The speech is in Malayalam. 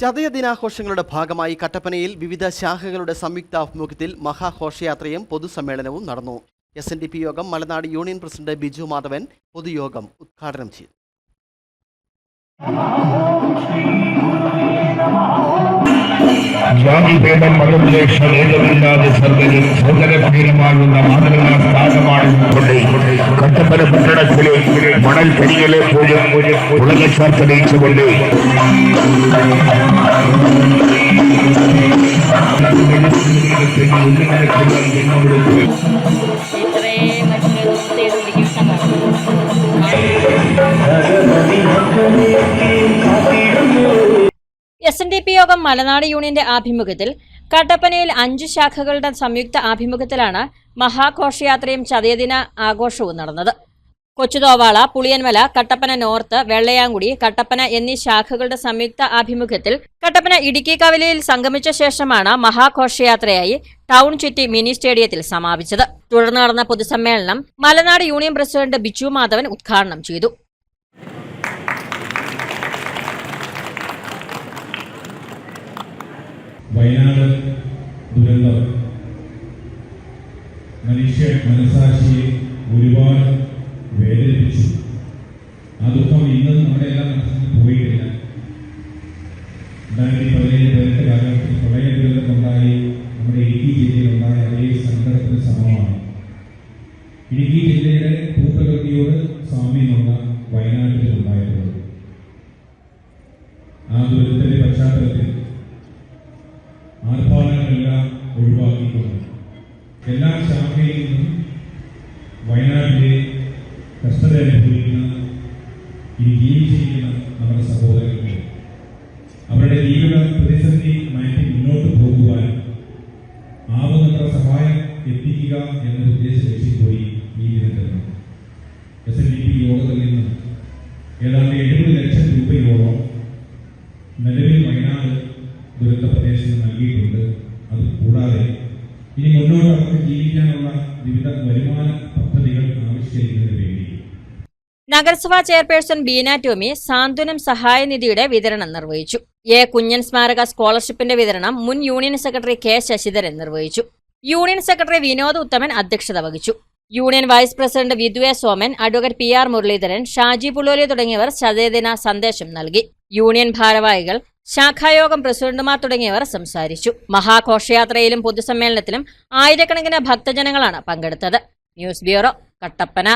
ചതയ ദിനാഘോഷങ്ങളുടെ ഭാഗമായി കട്ടപ്പനയിൽ വിവിധ ശാഖകളുടെ സംയുക്ത ആഭിമുഖ്യത്തിൽ മഹാഘോഷയാത്രയും പൊതുസമ്മേളനവും നടന്നു. എസ് എൻ ഡി പി യോഗം മലനാട് യൂണിയൻ പ്രസിഡന്റ് ബിജു മാധവൻ പൊതുയോഗം ഉദ്ഘാടനം ചെയ്തു. എസ് എൻ ഡി പി യോഗം മലനാട് യൂണിയന്റെ ആഭിമുഖ്യത്തിൽ കട്ടപ്പനയിൽ അഞ്ച് ശാഖകളുടെ സംയുക്ത ആഭിമുഖ്യത്തിലാണ് മഹാഘോഷയാത്രയും ചതയദിന ആഘോഷവും നടന്നത്. കൊച്ചുതോവാള പുളിയൻമല കട്ടപ്പന നോർത്ത് വെള്ളയാങ്കുടി കട്ടപ്പന എന്നീ ശാഖകളുടെ സംയുക്ത ആഭിമുഖ്യത്തിൽ കട്ടപ്പന ഇടുക്കി കവലയിൽ സംഗമിച്ച ശേഷമാണ് മഹാഘോഷയാത്രയായി ടൗൺ ചുറ്റി മിനി സ്റ്റേഡിയത്തിൽ സമാപിച്ചത്. തുടർന്ന് നടന്ന പൊതുസമ്മേളനം മലനാട് യൂണിയൻ പ്രസിഡന്റ് ബിജു മാധവൻ ഉദ്ഘാടനം ചെയ്തു. വയനാട് ദുരന്തം. മനുഷ്യ മനസാക്ഷിയെ കാലഘട്ടത്തിൽ പ്രളയ ദുരന്തമുണ്ടായി നമ്മുടെ ഇടുക്കി ജില്ലയിലുണ്ടായ അതേ സങ്കടത്തിന് സമമാണ് ഇടുക്കി ജില്ലയുടെ ഭൂപ്രകൃതിയോട് സാമ്യമുള്ള വയനാട്ടിലുണ്ടായിട്ടുള്ളത്. ആ ദുരന്തത്തിന്റെ പശ്ചാത്തലത്തിൽ ആർഭാടങ്ങളെല്ലാം ഒഴിവാക്കിക്കൊണ്ട് എല്ലാ ശാഖയിൽ നിന്നും ആവുന്നത്ര സഹായം എത്തിക്കുക എന്ന ഉദ്ദേശ പോയി ഈ ദിനത്തിൽ എസ് എൻ ഡി പി യോഗത്തിൽ നിന്ന് ഏതാണ്ട് എഴുപത് ലക്ഷം രൂപയോളം നിലവിൽ വയനാട് ദുരന്ത പ്രദേശത്ത് നൽകിയിട്ടുണ്ട്. അത് കൂടാതെ ഇനി മുന്നോട്ട് അവർക്ക് ജീവിക്കാനുള്ള വിവിധ വരുമാന നഗരസഭാ ചെയർപേഴ്സൺ ബീന ടോമി സാന്ത്വനം സഹായനിധിയുടെ വിതരണം നിർവഹിച്ചു. എ. കുഞ്ഞൻ സ്മാരക സ്കോളർഷിപ്പിന്റെ വിതരണം മുൻ യൂണിയൻ സെക്രട്ടറി കെ. ശശിധരൻ നിർവഹിച്ചു. യൂണിയൻ സെക്രട്ടറി വിനോദ് ഉത്തമൻ അധ്യക്ഷത വഹിച്ചു. Union vice president വിദ്വെ Soman advocate P. R. Muraleedharan Shaji Pulloli തുടങ്ങിയവർ ചതയദിന സന്ദേശം നൽകി. യൂണിയൻ ഭാരവാഹികൾ ശാഖായോഗം പ്രസിഡന്റുമാർ തുടങ്ങിയവർ സംസാരിച്ചു. മഹാഘോഷയാത്രയിലും പൊതുസമ്മേളനത്തിലും ആയിരക്കണക്കിന് ഭക്തജനങ്ങളാണ് പങ്കെടുത്തത്. News bureau Kattappana.